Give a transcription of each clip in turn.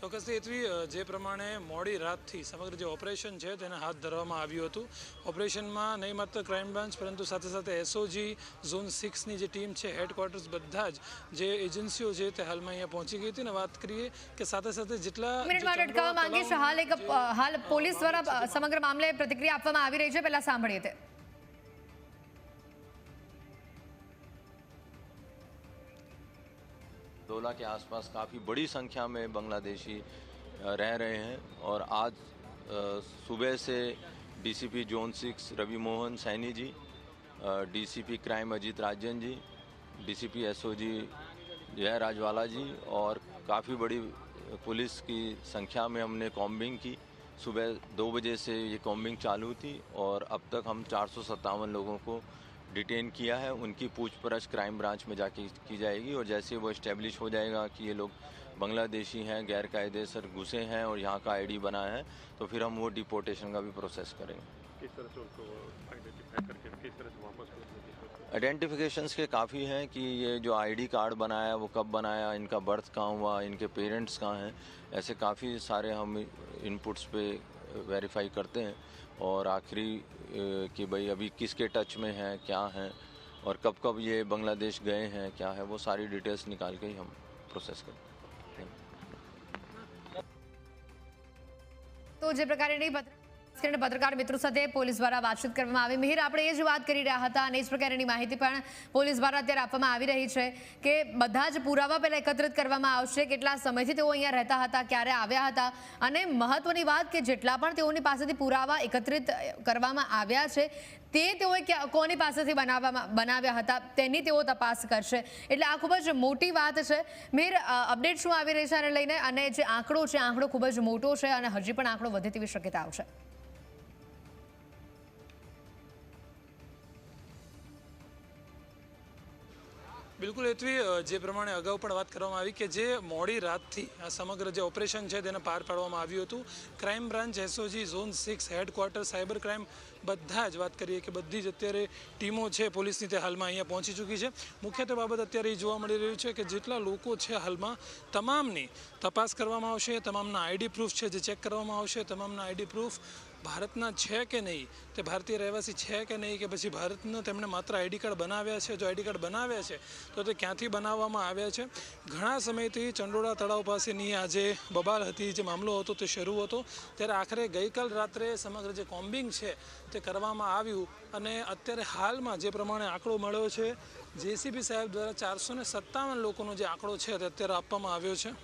ચોક્કસથી એથી જે પ્રમાણે મોડી રાતથી સમગ્ર જે ઓપરેશન છે તેને હાથ ધરવામાં આવ્યું હતું. ઓપરેશનમાં નહીં માત્ર ક્રાઇમ બ્રાન્ચ પરંતુ સાથે સાથે એસઓજી ઝોન સિક્સની જે ટીમ છે હેડક્વાર્ટર્સ બધા જ જે એજન્સીઓ છે તે હાલમાં અહીંયા પહોંચી ગઈ હતી. અને વાત કરીએ કે સાથે સાથે જેટલા અટકાવવા માંગીશ. હાલ એક હાલ પોલીસ દ્વારા સમગ્ર મામલે પ્રતિક્રિયા આપવામાં આવી રહી છે. પહેલા સાંભળીએ તે. डोला के आसपास काफ़ी बड़ी संख्या में बांग्लादेशी रह रहे हैं और आज सुबह से DCP zone six Ravi Mohan Saini ji DCP crime Ajit Rajan ji DCP SOG Jay Rajwala ji और काफ़ी बड़ी पुलिस की संख्या में हमने कॉम्बिंग की। सुबह दो बजे से ये कॉम्बिंग चालू थी और अब तक हम चार सौ सत्तावन लोगों को डिटेन किया है उनकी पूछपरछ क्राइम ब्रांच में जाके की जाएगी और जैसे वो इस्टेब्लिश हो जाएगा कि ये लोग बांग्लादेशी हैं गैर कायदे सर घुसे हैं और यहाँ का आईडी बना है तो फिर हम वो डिपोर्टेशन का भी प्रोसेस करेंगे किस तरह से उनको आइडेंटिफाई करके किस तरह से वापस भेजने की कोशिश करें? आइडेंटिफिकेशंस के काफ़ी हैं कि ये जो आईडी कार्ड बनाया वो कब बनाया इनका बर्थ कहाँ हुआ इनके पेरेंट्स कहाँ हैं ऐसे काफ़ी सारे हम इनपुट्स पे वेरीफाई करते हैं और आखिरी कि भाई अभी किसके टच में हैं, क्या हैं, और कब कब ये बांग्लादेश गए हैं, क्या है, वो सारी डिटेल्स निकाल के ही हम प्रोसेस करते हैं। तो जय प्रकार नहीं बता કરીને પત્રકાર મિત્રો સાથે પોલીસ દ્વારા વાતચીત કરવામાં આવી. મિહિર, આપણે એ જ વાત કરી રહ્યા હતા અને એ જ પ્રકારની માહિતી પણ પોલીસ દ્વારા અત્યારે આપવામાં આવી રહી છે કે બધા જ પુરાવા પહેલાં એકત્રિત કરવામાં આવશે. કેટલા સમયથી તેઓ અહીંયા રહેતા હતા, ક્યારે આવ્યા હતા અને મહત્વની વાત કે જેટલા પણ તેઓની પાસેથી પુરાવા એકત્રિત કરવામાં આવ્યા છે, તે તેઓએ કોની પાસેથી બનાવવામાં, બનાવ્યા હતા તેની તેઓ તપાસ કરશે. એટલે આ ખૂબ જ મોટી વાત છે. મેર અપડેટ શું આવી રહી છે આને લઈને? અને જે આંકડો છે, આંકડો ખૂબ જ મોટો છે અને હજી પણ આંકડો વધે તેવી શક્યતાઓ છે. બિલકુલ એથી જે પ્રમાણે અગાઉ પણ વાત કરવામાં આવી કે જે મોડી રાતથી આ સમગ્ર જે ઓપરેશન છે તેને પાર પાડવામાં આવ્યું હતું. Crime branch SOG zone six headquarter cyber crime બધા જ વાત કરીએ કે બધી જ અત્યારે ટીમો છે પોલીસની તે હાલમાં અહીંયા પહોંચી ચૂકી છે. મુખ્યત્વે બાબત અત્યારે એ જોવા મળી રહ્યું છે કે જેટલા લોકો છે હાલમાં તમામની તપાસ કરવામાં આવશે, તમામના આઈડી પ્રૂફ છે જે ચેક કરવામાં આવશે, તમામના આઈડી પ્રૂફ ભારતના છે કે નહીં? તે ભારતીય રહેવાસી છે કે નહીં કે પછી ભારતનું તેમણે માત્ર આઈડી કાર્ડ બનાવ્યા છે? જો આઈડી કાર્ડ બનાવ્યા છે, તો તે ક્યાંથી બનાવવામાં આવ્યા છે? ઘણા સમયથી ચંડોળા તળાવ પાસેની આ જે બબાલ હતી, જે મામલો હતો તે શરૂ હતો. ત્યારે આખરે ગઈકાલ રાત્રે સમગ્ર જે કોમ્બિંગ છે તે કરવામાં આવ્યું અને અત્યારે હાલમાં જે પ્રમાણે આંકડો મળ્યો છે, જેસીબી સાહેબ દ્વારા ચારસો સત્તાવન લોકોનો જે આંકડો છે તે અત્યારે આપવામાં આવ્યો છે.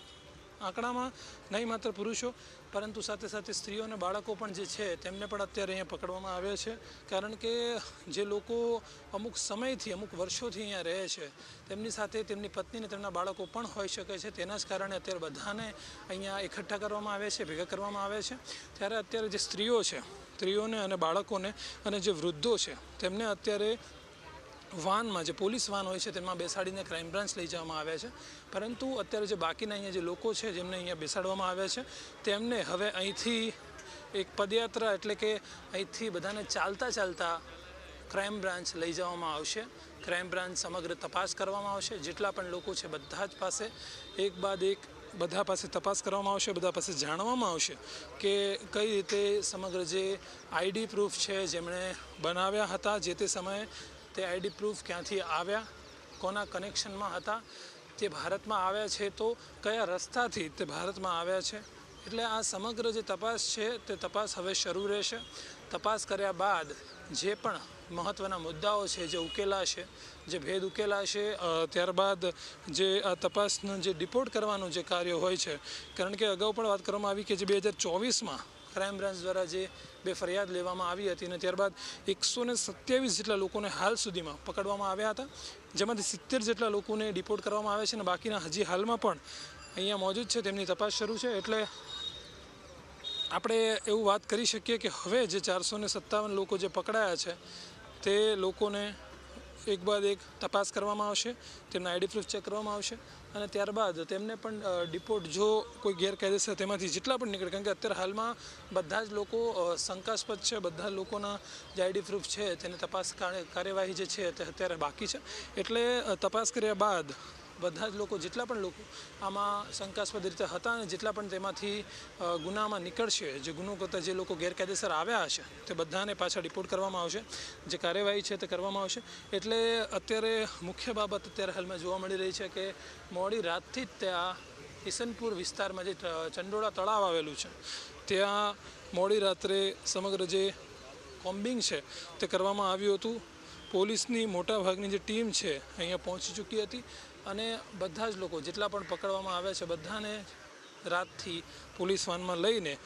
આંકડામાં નહીં માત્ર પુરુષો, પરંતુ સાથે સાથે સ્ત્રીઓ અને બાળકો પણ જે છે, તેમને પણ અત્યારે અહીંયા પકડવામાં આવ્યા છે. કારણ કે જે લોકો અમુક સમયથી, અમુક વર્ષોથી અહીંયા રહે છે, તેમની સાથે તેમની પત્ની અને તેમના બાળકો પણ હોઈ શકે છે. તેના જ કારણે અત્યારે બધાને અહીંયા એકઠા કરવામાં આવે છે, ભેગા કરવામાં આવે છે. ત્યારે અત્યારે જે સ્ત્રીઓ છે, સ્ત્રીઓને અને બાળકોને અને જે વૃદ્ધો છે, તેમને અત્યારે વાનમાં જે પોલીસ વાન હોય છે, તેમાં બેસાડીને ક્રાઇમ બ્રાન્ચ લઈ જવામાં આવ્યા છે. પરંતુ અત્યારે જે બાકીના અહીંયા જે લોકો છે, જેમને અહીંયા બેસાડવામાં આવ્યા છે, તેમને હવે અહીંથી એક પદયાત્રા એટલે કે અહીંથી બધાને ચાલતા ચાલતા ક્રાઇમ બ્રાન્ચ લઈ જવામાં આવશે. ક્રાઇમ બ્રાન્ચ સમગ્ર તપાસ કરવામાં આવશે. જેટલા પણ લોકો છે, બધા જ પાસે એક બાદ એક બધા પાસે તપાસ કરવામાં આવશે, બધા પાસે જાણવામાં આવશે કે કઈ રીતે સમગ્ર જે આઈડી પ્રૂફ છે, જેમણે બનાવ્યા હતા, જે તે સમયે તે આઈડી પ્રૂફ ક્યાંથી આવ્યા, કોના કનેક્શનમાં હતા, તે ભારતમાં આવ્યા છે તો કયા રસ્તાથી તે ભારતમાં આવ્યા છે? એટલે આ સમગ્ર જે તપાસ છે તે તપાસ હવે શરૂ રહેશે. તપાસ કર્યા બાદ જે પણ મહત્ત્વના મુદ્દાઓ છે, જે ઉકેલાશે જે ભેદ ઉકેલાશે ત્યારબાદ જે આ તપાસનું જે ડિપોર્ટ કરવાનું જે કાર્ય હોય છે, કારણ કે અગાઉ પણ વાત કરવામાં આવી કે જે બે હજાર ચોવીસમાં ક્રાઇમ બ્રાન્ચ દ્વારા જે બે ફરિયાદ લેવામાં આવી હતી અને ત્યારબાદ એકસો ને સત્યાવીસ જેટલા લોકોને હાલ સુધીમાં પકડવામાં આવ્યા હતા. જેમાંથી સિત્તેર જેટલા લોકોને ડિપોર્ટ કરવામાં આવ્યા છે અને બાકીના હજી હાલમાં પણ અહીંયા મોજૂદ છે, તેમની તપાસ શરૂ છે. એટલે આપણે એવું વાત કરી શકીએ કે હવે જે ચારસો સત્તાવન લોકો જે પકડાયા છે, તે લોકોને એક બાદ એક તપાસ કરવામાં આવશે, તેમના આઈડી પ્રૂફ ચેક કરવામાં આવશે અને ત્યારબાદ તેમને પણ ડિપોર્ટ જો કોઈ ગેરકાયદેસર તેમાંથી જેટલા પણ નીકળે, કારણ કે અત્યારે હાલમાં બધા જ લોકો શંકાસ્પદ છે, બધા લોકોના જે આઈડી પ્રૂફ છે તેની તપાસ કાર્યવાહી જે છે તે અત્યારે બાકી છે. એટલે તપાસ કર્યા બાદ બધા જ લોકો, જેટલા પણ લોકો આમાં શંકાસ્પદ રીતે હતા અને જેટલા પણ તેમાંથી ગુનામાં નીકળશે, જે ગુનો કરતા જે લોકો ગેરકાયદેસર આવ્યા હશે, તે બધાને પાછા રિપોર્ટ કરવામાં આવશે. જે કાર્યવાહી છે તે કરવામાં આવશે. એટલે અત્યારે મુખ્ય બાબત અત્યારે હાલમાં જોવા મળી રહી છે કે મોડી રાતથી જ ત્યાં ઈસનપુર વિસ્તારમાં જે ચંડોળા તળાવ આવેલું છે, ત્યાં મોડી રાત્રે સમગ્ર જે કોમ્બિંગ છે તે કરવામાં આવ્યું હતું. પોલીસની મોટાભાગની જે ટીમ છે, અહીંયા પહોંચી ચૂકી હતી. અને બધા જ લોકો જેટલા પણ પકડવામાં આવ્યા છે, બધાને રાતથી પોલીસ વાનમાં લઈને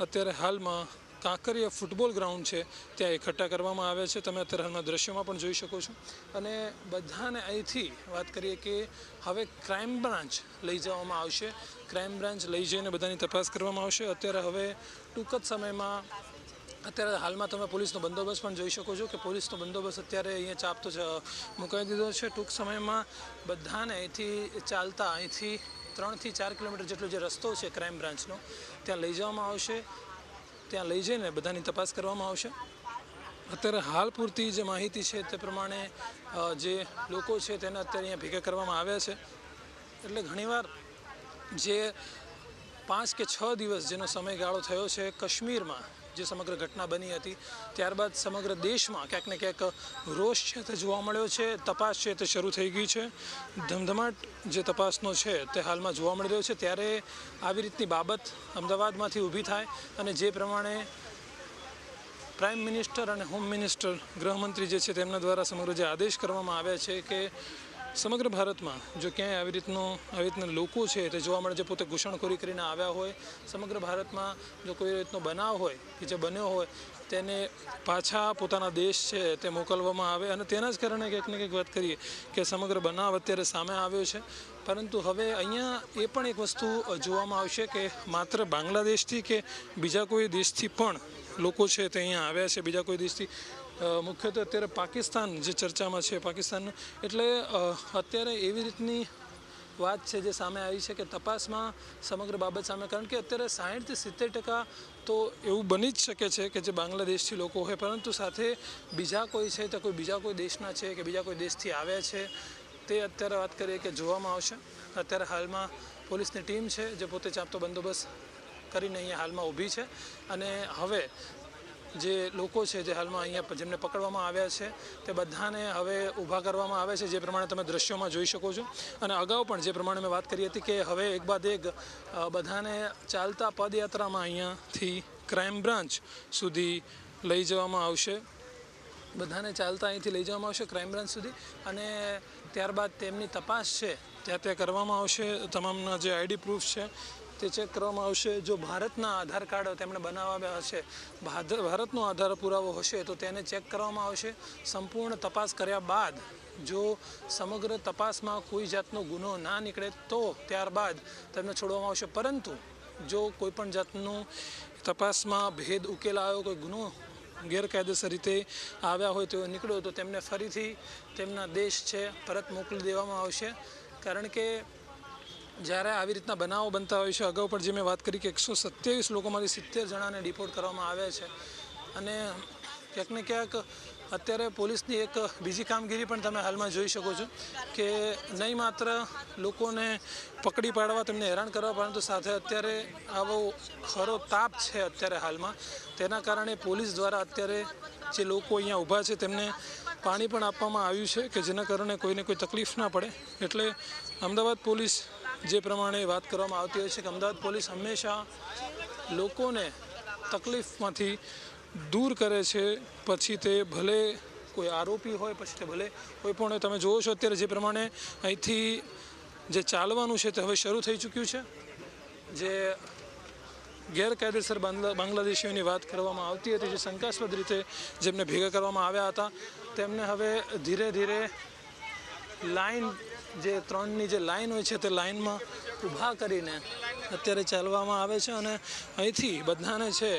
અત્યારે હાલમાં કાંકરિયા ફૂટબોલ ગ્રાઉન્ડ છે, ત્યાં એકઠા કરવામાં આવ્યા છે. તમે અત્યારે હાલના દ્રશ્યોમાં પણ જોઈ શકો છો. અને બધાને અહીંથી વાત કરીએ કે હવે ક્રાઇમ બ્રાન્ચ લઈ જવામાં આવશે. ક્રાઇમ બ્રાન્ચ લઈ જઈને બધાની તપાસ કરવામાં આવશે. અત્યારે હવે ટૂંક જ સમયમાં અત્યારે હાલમાં તમે પોલીસનો બંદોબસ્ત પણ જોઈ શકો છો કે પોલીસનો બંદોબસ્ત અત્યારે અહીંયા ચાપતો મુકાઈ દીધો છે. ટૂંક સમયમાં બધાને અહીંથી ચાલતા અહીંથી ત્રણથી ચાર કિલોમીટર જેટલો જે રસ્તો છે ક્રાઇમ બ્રાન્ચનો, ત્યાં લઈ જવામાં આવશે. ત્યાં લઈ જઈને બધાની તપાસ કરવામાં આવશે. અત્યારે હાલ પૂરતી જે માહિતી છે તે પ્રમાણે જે લોકો છે તેને અત્યારે અહીંયા ભેગા કરવામાં આવ્યા છે. એટલે ઘણીવાર જે પાંચ કે છ દિવસ જેનો સમયગાળો થયો છે કાશ્મીરમાં જે સમગ્ર ઘટના બની હતી. ત્યારબાદ સમગ્ર દેશમાં ક્યાંક ને ક્યાંક રોષ છે તે જોવા મળ્યો છે, તપાસ છે તે શરૂ થઈ ગઈ છે. ધમધમાટ જે તપાસનો છે તે હાલમાં જોવા મળી રહ્યો છે. ત્યારે આવી રીતની બાબત અમદાવાદમાંથી ઊભી થાય અને જે પ્રમાણે પ્રાઇમ મિનિસ્ટર અને હોમ મિનિસ્ટર ગૃહમંત્રી જે છે તેમના દ્વારા સમગ્ર જે આદેશ કરવામાં આવ્યા છે કે સમગ્ર ભારતમાં જો ક્યાંય આવી રીતનો, આવી રીતના લોકો છે તે જોવા મળે છે પોતે ઘૂસણખોરી કરીને આવ્યા હોય, સમગ્ર ભારતમાં જો કોઈ રીતનો બનાવ હોય કે જે બન્યો હોય, તેને પાછા પોતાના દેશ છે તે મોકલવામાં આવે. અને તેના જ કારણે કંઈક ને કંઈક વાત કરીએ કે સમગ્ર બનાવ અત્યારે સામે આવ્યો છે. પરંતુ હવે અહીંયા એ પણ એક વસ્તુ જોવામાં આવશે કે માત્ર બાંગ્લાદેશથી કે બીજા કોઈ દેશથી પણ લોકો છે તે અહીંયા આવ્યા છે, બીજા કોઈ દેશથી. મુખ્યત્વે અત્યારે પાકિસ્તાન જે ચર્ચામાં છે પાકિસ્તાન એટલે અત્યારે એવી રીતની વાત છે જે સામે આવી છે કે તપાસમાં સમગ્ર બાબત સામે, કારણ કે અત્યારે સાહીઠથી સિત્તેર ટકા તો એવું બની જ શકે છે કે જે બાંગ્લાદેશથી લોકો હોય, પરંતુ સાથે બીજા કોઈ છે તો કોઈ બીજા કોઈ દેશના છે કે બીજા કોઈ દેશથી આવ્યા છે, તે અત્યારે વાત કરીએ કે જોવામાં આવશે. અત્યારે હાલમાં પોલીસની ટીમ છે, જે પોતે ચાંપતો બંદોબસ્ત કરીને અહીંયા હાલમાં ઊભી છે. અને હવે જે લોકો છે જે હાલમાં અહીંયા જેમને પકડવામાં આવ્યા છે, તે બધાને હવે ઊભા કરવામાં આવે છે, જે પ્રમાણે તમે દ્રશ્યોમાં જોઈ શકો છો. અને અગાઉ પણ જે પ્રમાણે મેં વાત કરી હતી કે હવે એક બાદ એક બધાને ચાલતા પદયાત્રામાં અહીંયાથી ક્રાઇમ બ્રાન્ચ સુધી લઈ જવામાં આવશે. બધાને ચાલતા અહીંથી લઈ જવામાં આવશે ક્રાઇમ બ્રાન્ચ સુધી અને ત્યારબાદ તેમની તપાસ છે, ત્યાં ત્યાં કરવામાં આવશે. તમામના જે આઈડી પ્રૂફ છે તે ચેક કરવામાં આવશે. જો ભારતના આધાર કાર્ડ તેમણે બનાવ્યા હશે ભારતનો આધાર પુરાવો હશે, તો તેને ચેક કરવામાં આવશે. સંપૂર્ણ તપાસ કર્યા બાદ, જો સમગ્ર તપાસમાં કોઈ જાતનો ગુનો ના નીકળે, તો ત્યારબાદ તેમને છોડવામાં આવશે. પરંતુ, જો કોઈપણ જાતનું તપાસમાં ભેદ ઉકેલ આવ્યો, કોઈ ગુનો ગેરકાયદેસર રીતે આવ્યા હોય તેઓ નીકળ્યો, તો તેમને ફરીથી તેમના દેશ છે, પરત મોકલી દેવામાં આવશે. કારણ કે જ્યારે આવી રીતના બનાવો બનતા હોય છે, અગાઉ પણ જે મેં વાત કરી કે એકસો સત્યાવીસ લોકોમાંથી સિત્તેર જણાને ડિપોર્ટ કરવામાં આવ્યા છે. અને ક્યાંક ને ક્યાંક અત્યારે પોલીસની એક બીજી કામગીરી પણ તમે હાલમાં જોઈ શકો છો કે નહીં માત્ર લોકોને પકડી પાડવા તેમને હેરાન કરવા, પરંતુ સાથે અત્યારે આવો ખરો તાપ છે અત્યારે હાલમાં. તેના કારણે પોલીસ દ્વારા અત્યારે જે લોકો અહીંયા ઊભા છે તેમને પાણી પણ આપવામાં આવ્યું છે કે જેના કારણે કોઈને કોઈ તકલીફ ના પડે. એટલે અમદાવાદ પોલીસ જે પ્રમાણે વાત કરવામાં આવતી હોય છે કે અમદાવાદ પોલીસ હંમેશા લોકોને તકલીફમાંથી દૂર કરે છે. પછી તે ભલે કોઈ આરોપી હોય, પછી તે ભલે કોઈ પણ તમે જુઓ છો અત્યારે જે પ્રમાણે અહીંથી જે ચાલવાનું છે તે હવે શરૂ થઈ ચૂક્યું છે. જે ગેરકાયદેસર બાંગ્લા, બાંગ્લાદેશીઓની વાત કરવામાં આવતી હતી, જે શંકાસ્પદ રીતે જેમને ભેગા કરવામાં આવ્યા હતા, તેમને હવે ધીરે ધીરે લાઈન જે ત્રણની જે લાઈન હોય છે તે લાઈનમાં ઊભા કરીને અત્યારે ચાલવામાં આવે છે અને અહીંથી બધાને છે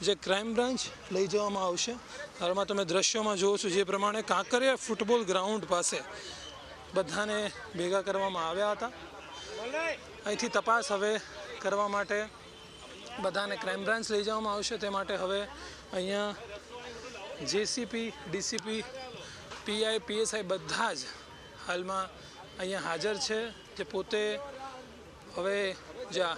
જે ક્રાઇમ બ્રાન્ચ લઈ જવામાં આવશે. હાલમાં તમે દ્રશ્યોમાં જુઓ છો જે પ્રમાણે કાંકરિયા ફૂટબોલ ગ્રાઉન્ડ પાસે બધાને ભેગા કરવામાં આવ્યા હતા. અહીંથી તપાસ હવે કરવા માટે બધાને ક્રાઇમ બ્રાન્ચ લઈ જવામાં આવશે. તે માટે હવે અહીંયા જેસીપી, ડીસીપી, પીઆઈ, પીએસઆઈ બધા જ હાલમાં અહીંયા હાજર છે જે પોતે હવે જે આ